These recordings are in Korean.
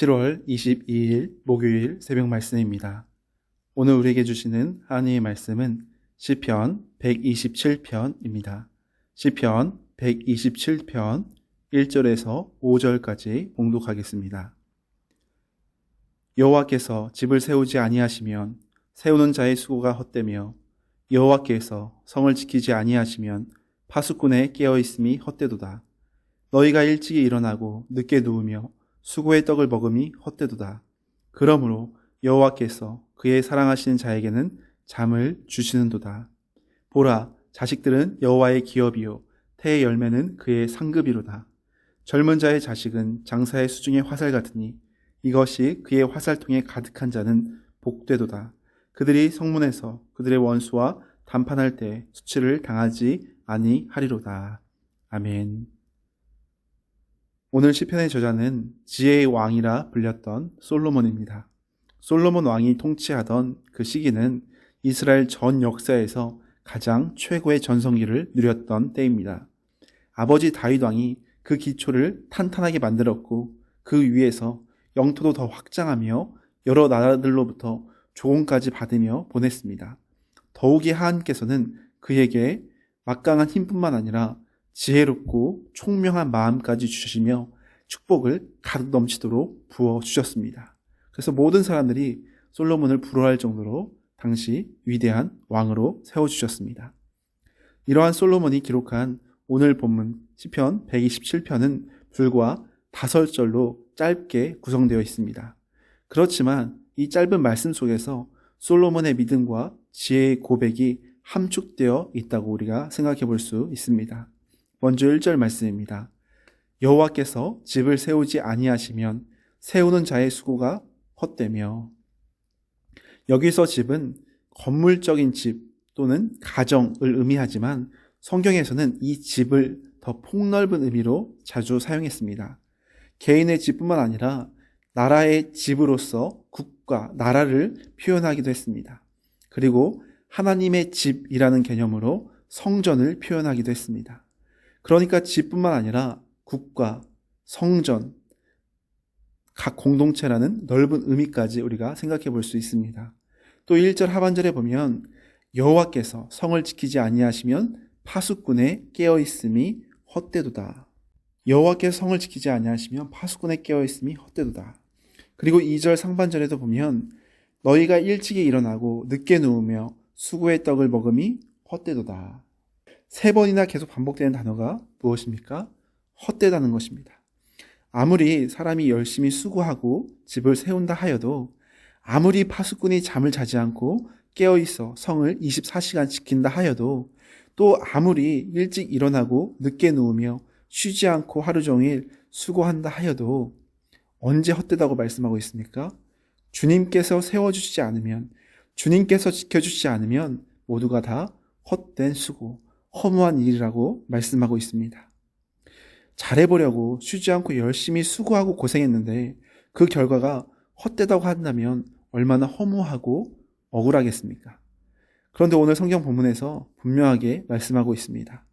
7월 22일 목요일 새벽 말씀입니다. 오늘 우리에게 주시는 하나님의 말씀은 시편 127편입니다. 시편 127편 1절에서 5절까지 봉독하겠습니다. 여호와께서 집을 세우지 아니하시면 세우는 자의 수고가 헛되며 여호와께서 성을 지키지 아니하시면 파수꾼의 깨어 있음이 헛되도다. 너희가 일찍이 일어나고 늦게 누우며 수고의 떡을 먹음이 헛되도다. 그러므로 여호와께서 그의 사랑하시는 자에게는 잠을 주시는도다. 보라, 자식들은 여호와의 기업이요 태의 열매는 그의 상급이로다. 젊은 자의 자식은 장사의 수중의 화살 같으니 이것이 그의 화살통에 가득한 자는 복되도다. 그들이 성문에서 그들의 원수와 담판할 때 수치를 당하지 아니하리로다. 아멘. 오늘 시편의 저자는 지혜의 왕이라 불렸던 솔로몬입니다. 솔로몬 왕이 통치하던 그 시기는 이스라엘 전 역사에서 가장 최고의 전성기를 누렸던 때입니다. 아버지 다윗 왕이 그 기초를 탄탄하게 만들었고 그 위에서 영토도 더 확장하며 여러 나라들로부터 조언까지 받으며 보냈습니다. 더욱이 하나님께서는 그에게 막강한 힘뿐만 아니라 지혜롭고 총명한 마음까지 주시며 축복을 가득 넘치도록 부어 주셨습니다. 그래서 모든 사람들이 솔로몬을 부러워할 정도로 당시 위대한 왕으로 세워 주셨습니다. 이러한 솔로몬이 기록한 오늘 본문 시편 127편은 불과 다섯 절로 짧게 구성되어 있습니다. 그렇지만 이 짧은 말씀 속에서 솔로몬의 믿음과 지혜의 고백이 함축되어 있다고 우리가 생각해 볼 수 있습니다. 먼저 1절 말씀입니다. 여호와께서 집을 세우지 아니하시면 세우는 자의 수고가 헛되며 여기서 집은 건물적인 집 또는 가정을 의미하지만 성경에서는 이 집을 더 폭넓은 의미로 자주 사용했습니다. 개인의 집뿐만 아니라 나라의 집으로서 국가, 나라를 표현하기도 했습니다. 그리고 하나님의 집이라는 개념으로 성전을 표현하기도 했습니다. 그러니까 집뿐만 아니라 국가, 성전, 각 공동체라는 넓은 의미까지 우리가 생각해 볼 수 있습니다. 또 1절 하반절에 보면 여호와께서 성을 지키지 아니하시면 파수꾼에 깨어 있음이 헛되도다. 여호와께서 성을 지키지 아니하시면 파수꾼에 깨어 있음이 헛되도다. 그리고 2절 상반절에도 보면 너희가 일찍이 일어나고 늦게 누우며 수고의 떡을 먹음이 헛되도다. 세 번이나 계속 반복되는 단어가 무엇입니까? 헛되다는 것입니다. 아무리 사람이 열심히 수고하고 집을 세운다 하여도 아무리 파수꾼이 잠을 자지 않고 깨어 있어 성을 24시간 지킨다 하여도 또 아무리 일찍 일어나고 늦게 누우며 쉬지 않고 하루 종일 수고한다 하여도 언제 헛되다고 말씀하고 있습니까? 주님께서 세워주시지 않으면, 주님께서 지켜주시지 않으면 모두가 다 헛된 수고, 허무한 일이라고 말씀하고 있습니다. 잘해보려고 쉬지 않고 열심히 수고하고 고생했는데 그 결과가 헛되다고 한다면 얼마나 허무하고 억울하겠습니까? 그런데 오늘 성경 본문에서 분명하게 말씀하고 있습니다.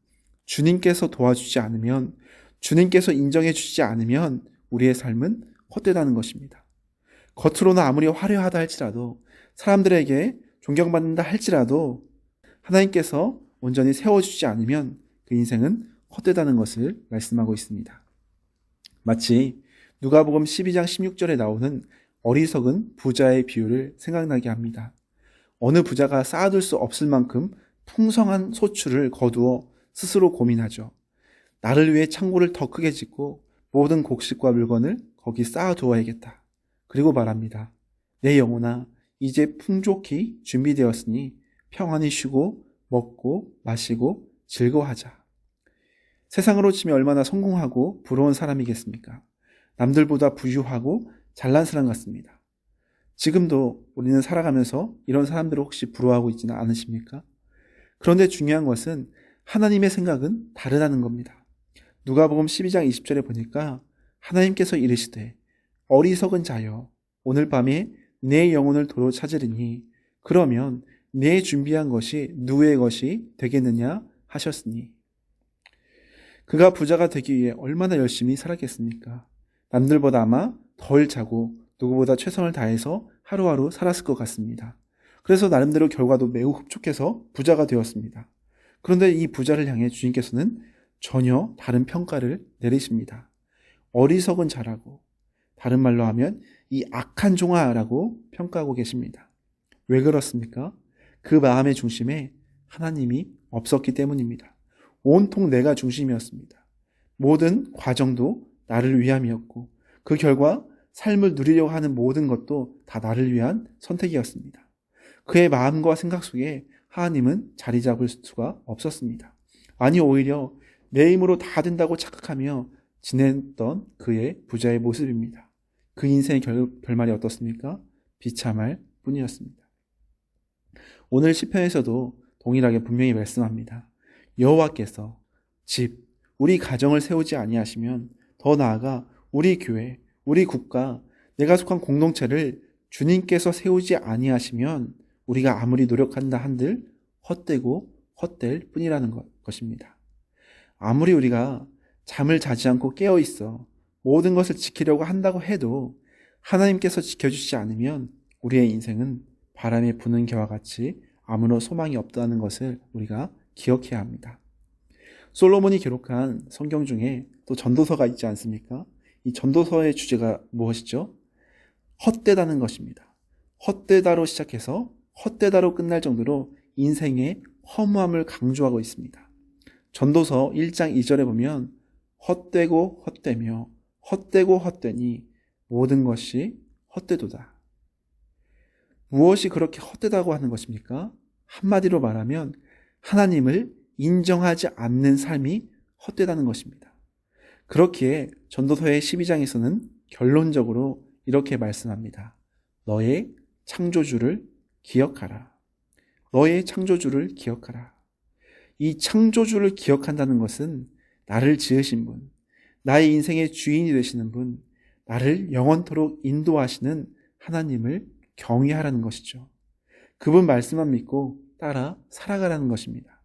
주님께서 도와주지 않으면, 주님께서 인정해 주시지 않으면 우리의 삶은 헛되다는 것입니다. 겉으로는 아무리 화려하다 할지라도, 사람들에게 존경받는다 할지라도, 하나님께서 온전히 세워주지 않으면 그 인생은 헛되다는 것을 말씀하고 있습니다. 마치 누가복음 12장 16절에 나오는 어리석은 부자의 비유를 생각나게 합니다. 어느 부자가 쌓아둘 수 없을 만큼 풍성한 소출을 거두어 스스로 고민하죠. 나를 위해 창고를 더 크게 짓고 모든 곡식과 물건을 거기 쌓아두어야겠다. 그리고 말합니다. 내 영혼아, 이제 풍족히 준비되었으니 평안히 쉬고 먹고 마시고 즐거워하자. 세상으로 치면 얼마나 성공하고 부러운 사람이겠습니까? 남들보다 부유하고 잘난 사람 같습니다. 지금도 우리는 살아가면서 이런 사람들을 혹시 부러워하고 있지는 않으십니까? 그런데 중요한 것은 하나님의 생각은 다르다는 겁니다. 누가복음 12장 20절에 보니까 하나님께서 이르시되 어리석은 자여 오늘 밤에 내 영혼을 도로 찾으리니 그러면 내 준비한 것이 누구의 것이 되겠느냐 하셨으니 그가 부자가 되기 위해 얼마나 열심히 살았겠습니까? 남들보다 아마 덜 자고 누구보다 최선을 다해서 하루하루 살았을 것 같습니다. 그래서 나름대로 결과도 매우 흡족해서 부자가 되었습니다. 그런데 이 부자를 향해 주님께서는 전혀 다른 평가를 내리십니다. 어리석은 자라고, 다른 말로 하면 이 악한 종아라고 평가하고 계십니다. 왜 그렇습니까? 그 마음의 중심에 하나님이 없었기 때문입니다. 온통 내가 중심이었습니다. 모든 과정도 나를 위함이었고 그 결과 삶을 누리려고 하는 모든 것도 다 나를 위한 선택이었습니다. 그의 마음과 생각 속에 하나님은 자리 잡을 수가 없었습니다. 아니 오히려 내 힘으로 다 된다고 착각하며 지냈던 그의 부자의 모습입니다. 그 인생의 결, 결말이 어떻습니까? 비참할 뿐이었습니다. 오늘 시편에서도 동일하게 분명히 말씀합니다. 여호와께서 집, 우리 가정을 세우지 아니하시면 더 나아가 우리 교회, 우리 국가, 내가 속한 공동체를 주님께서 세우지 아니하시면 우리가 아무리 노력한다 한들 헛되고 헛될 뿐이라는 것입니다. 아무리 우리가 잠을 자지 않고 깨어 있어 모든 것을 지키려고 한다고 해도 하나님께서 지켜주시지 않으면 우리의 인생은 바람에 부는 겨와 같이 아무런 소망이 없다는 것을 우리가 기억해야 합니다. 솔로몬이 기록한 성경 중에 또 전도서가 있지 않습니까? 이 전도서의 주제가 무엇이죠? 헛되다는 것입니다. 헛되다로 시작해서 헛되다로 끝날 정도로 인생의 허무함을 강조하고 있습니다. 전도서 1장 2절에 보면 헛되고 헛되며 헛되고 헛되니 모든 것이 헛되도다. 무엇이 그렇게 헛되다고 하는 것입니까? 한마디로 말하면 하나님을 인정하지 않는 삶이 헛되다는 것입니다. 그렇기에 전도서의 12장에서는 결론적으로 이렇게 말씀합니다. 너의 창조주를 기억하라. 너의 창조주를 기억하라. 이 창조주를 기억한다는 것은 나를 지으신 분, 나의 인생의 주인이 되시는 분, 나를 영원토록 인도하시는 하나님을 경외하라는 것이죠. 그분 말씀만 믿고 따라 살아가라는 것입니다.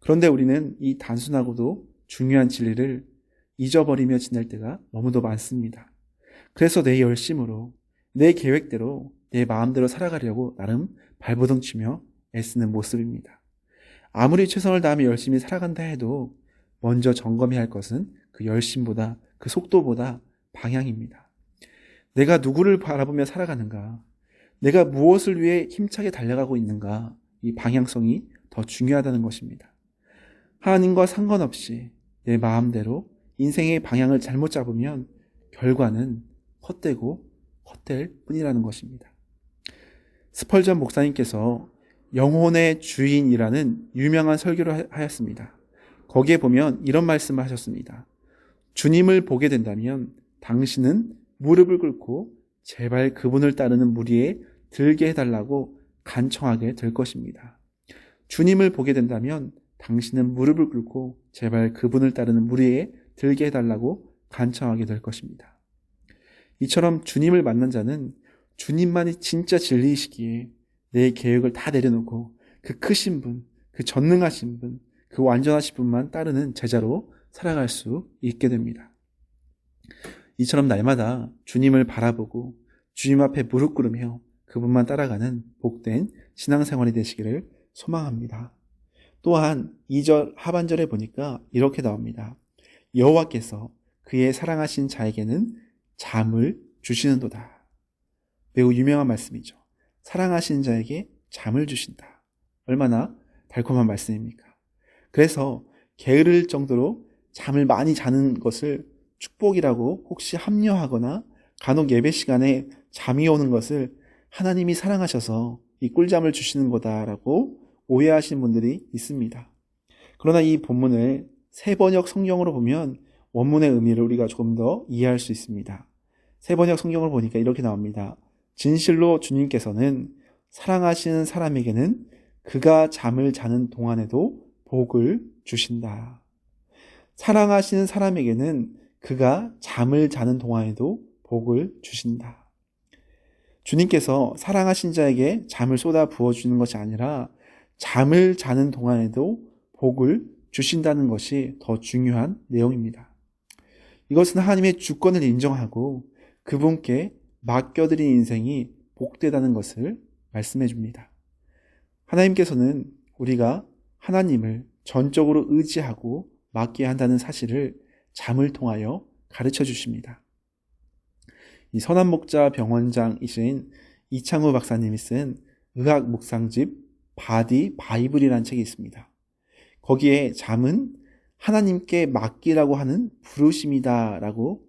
그런데 우리는 이 단순하고도 중요한 진리를 잊어버리며 지낼 때가 너무도 많습니다. 그래서 내 열심으로, 내 계획대로, 내 마음대로 살아가려고 나름 발버둥 치며 애쓰는 모습입니다. 아무리 최선을 다하며 열심히 살아간다 해도 먼저 점검해야 할 것은 그 열심보다 그 속도보다 방향입니다. 내가 누구를 바라보며 살아가는가? 내가 무엇을 위해 힘차게 달려가고 있는가? 이 방향성이 더 중요하다는 것입니다. 하나님과 상관없이 내 마음대로 인생의 방향을 잘못 잡으면 결과는 헛되고 헛될 뿐이라는 것입니다. 스펄전 목사님께서 영혼의 주인이라는 유명한 설교를 하였습니다. 거기에 보면 이런 말씀을 하셨습니다. 주님을 보게 된다면 당신은 무릎을 꿇고 제발 그분을 따르는 무리에 들게 해달라고 간청하게 될 것입니다. 주님을 보게 된다면 당신은 무릎을 꿇고 제발 그분을 따르는 무리에 들게 해달라고 간청하게 될 것입니다. 이처럼 주님을 만난 자는 주님만이 진짜 진리이시기에 내 계획을 다 내려놓고 그 크신 분, 그 전능하신 분, 그 완전하신 분만 따르는 제자로 살아갈 수 있게 됩니다. 이처럼 날마다 주님을 바라보고 주님 앞에 무릎 꿇으며 그분만 따라가는 복된 신앙생활이 되시기를 소망합니다. 또한 2절 하반절에 보니까 이렇게 나옵니다. 여호와께서 그의 사랑하신 자에게는 잠을 주시는도다. 매우 유명한 말씀이죠. 사랑하신 자에게 잠을 주신다. 얼마나 달콤한 말씀입니까? 그래서 게으를 정도로 잠을 많이 자는 것을 축복이라고 혹시 합리화하거나 간혹 예배 시간에 잠이 오는 것을 하나님이 사랑하셔서 이 꿀잠을 주시는 거다라고 오해하시는 분들이 있습니다. 그러나 이 본문을 세 번역 성경으로 보면 원문의 의미를 우리가 조금 더 이해할 수 있습니다. 세 번역 성경을 보니까 이렇게 나옵니다. 진실로 주님께서는 사랑하시는 사람에게는 그가 잠을 자는 동안에도 복을 주신다. 사랑하시는 사람에게는 그가 잠을 자는 동안에도 복을 주신다. 주님께서 사랑하신 자에게 잠을 쏟아 부어주는 것이 아니라 잠을 자는 동안에도 복을 주신다는 것이 더 중요한 내용입니다. 이것은 하나님의 주권을 인정하고 그분께 맡겨드린 인생이 복되다는 것을 말씀해 줍니다. 하나님께서는 우리가 하나님을 전적으로 의지하고 맡겨야 한다는 사실을 잠을 통하여 가르쳐 주십니다. 이 선한 목자 병원장이신 이창우 박사님이 쓴 의학 묵상집 바디 바이블이라는 책이 있습니다. 거기에 잠은 하나님께 맡기라고 하는 부르심이다라고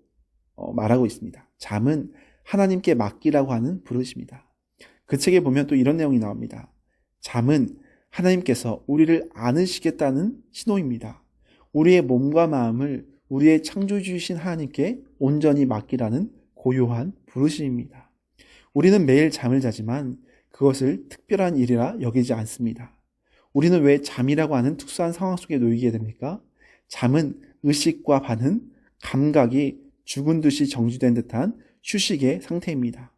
어, 말하고 있습니다. 잠은 하나님께 맡기라고 하는 부르심이다. 그 책에 보면 또 이런 내용이 나옵니다. 잠은 하나님께서 우리를 안으시겠다는 신호입니다. 우리의 몸과 마음을 우리의 창조주이신 하나님께 온전히 맡기라는 고요한 부르심입니다. 우리는 매일 잠을 자지만 그것을 특별한 일이라 여기지 않습니다. 우리는 왜 잠이라고 하는 특수한 상황 속에 놓이게 됩니까? 잠은 의식과 반응, 감각이 죽은 듯이 정지된 듯한 휴식의 상태입니다.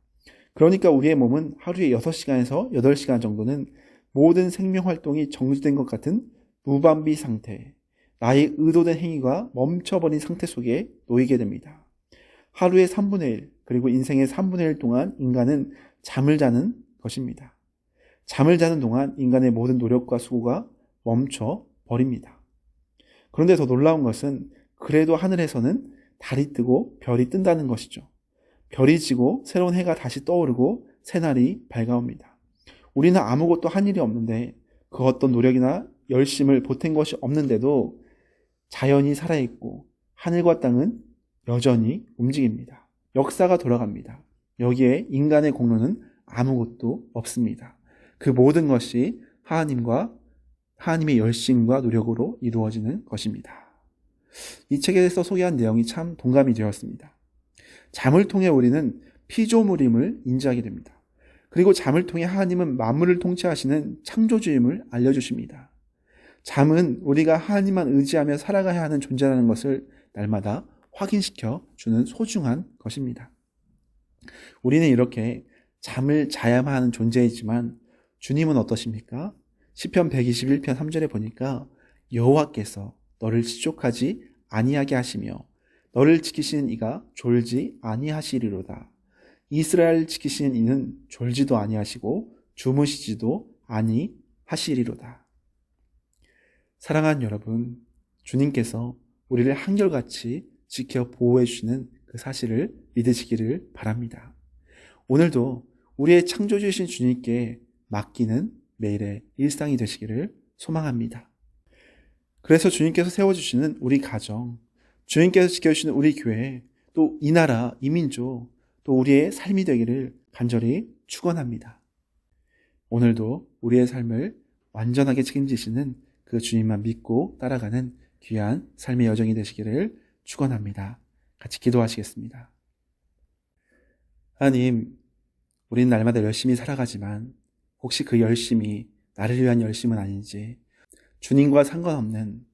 그러니까 우리의 몸은 하루에 6시간에서 8시간 정도는 모든 생명 활동이 정지된 것 같은 무방비 상태, 나의 의도된 행위가 멈춰버린 상태 속에 놓이게 됩니다. 하루의 3분의 1, 그리고 인생의 3분의 1 동안 인간은 잠을 자는 것입니다. 잠을 자는 동안 인간의 모든 노력과 수고가 멈춰 버립니다. 그런데 더 놀라운 것은 그래도 하늘에서는 달이 뜨고 별이 뜬다는 것이죠. 별이 지고 새로운 해가 다시 떠오르고 새날이 밝아옵니다. 우리는 아무것도 한 일이 없는데 그 어떤 노력이나 열심을 보탠 것이 없는데도 자연이 살아있고 하늘과 땅은 여전히 움직입니다. 역사가 돌아갑니다. 여기에 인간의 공로는 아무것도 없습니다. 그 모든 것이 하나님과 하나님의 열심과 노력으로 이루어지는 것입니다. 이 책에서 소개한 내용이 참 동감이 되었습니다. 잠을 통해 우리는 피조물임을 인지하게 됩니다. 그리고 잠을 통해 하나님은 만물을 통치하시는 창조주임을 알려주십니다. 잠은 우리가 하나님만 의지하며 살아가야 하는 존재라는 것을 날마다 확인시켜 주는 소중한 것입니다. 우리는 이렇게 잠을 자야만 하는 존재이지만 주님은 어떠십니까? 시편 121편 3절에 보니까 여호와께서 너를 지족하지 아니하게 하시며 너를 지키시는 이가 졸지 아니하시리로다. 이스라엘 지키시는 이는 졸지도 아니하시고 주무시지도 아니하시리로다. 사랑하는 여러분, 주님께서 우리를 한결같이 지켜 보호해 주시는 그 사실을 믿으시기를 바랍니다. 오늘도 우리의 창조주신 주님께 맡기는 매일의 일상이 되시기를 소망합니다. 그래서 주님께서 세워주시는 우리 가정, 주님께서 지켜주시는 우리 교회, 또 이 나라, 이 민족, 또 우리의 삶이 되기를 간절히 축원합니다. 오늘도 우리의 삶을 완전하게 책임지시는 그 주님만 믿고 따라가는 귀한 삶의 여정이 되시기를 축원합니다. 같이 기도하시겠습니다. 하나님, 우리는 날마다 열심히 살아가지만 혹시 그 열심이 나를 위한 열심은 아닌지 주님과 상관없는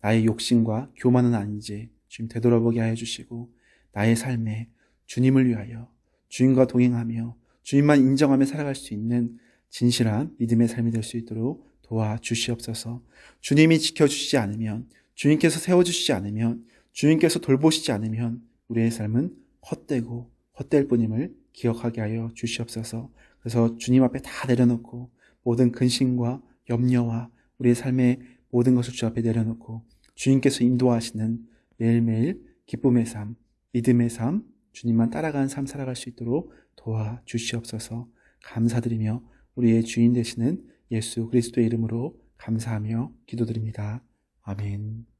나의 욕심과 교만은 아닌지 주님 되돌아보게 하여 주시고 나의 삶에 주님을 위하여 주님과 동행하며 주님만 인정하며 살아갈 수 있는 진실한 믿음의 삶이 될 수 있도록 도와 주시옵소서. 주님이 지켜주시지 않으면 주님께서 세워주시지 않으면 주님께서 돌보시지 않으면 우리의 삶은 헛되고 헛될 뿐임을 기억하게 하여 주시옵소서. 그래서 주님 앞에 다 내려놓고 모든 근심과 염려와 우리의 삶의 모든 것을 주 앞에 내려놓고 주님께서 인도하시는 매일매일 기쁨의 삶, 믿음의 삶, 주님만 따라가는 삶 살아갈 수 있도록 도와 주시옵소서 감사드리며 우리의 주인 되시는 예수 그리스도의 이름으로 감사하며 기도드립니다. 아멘.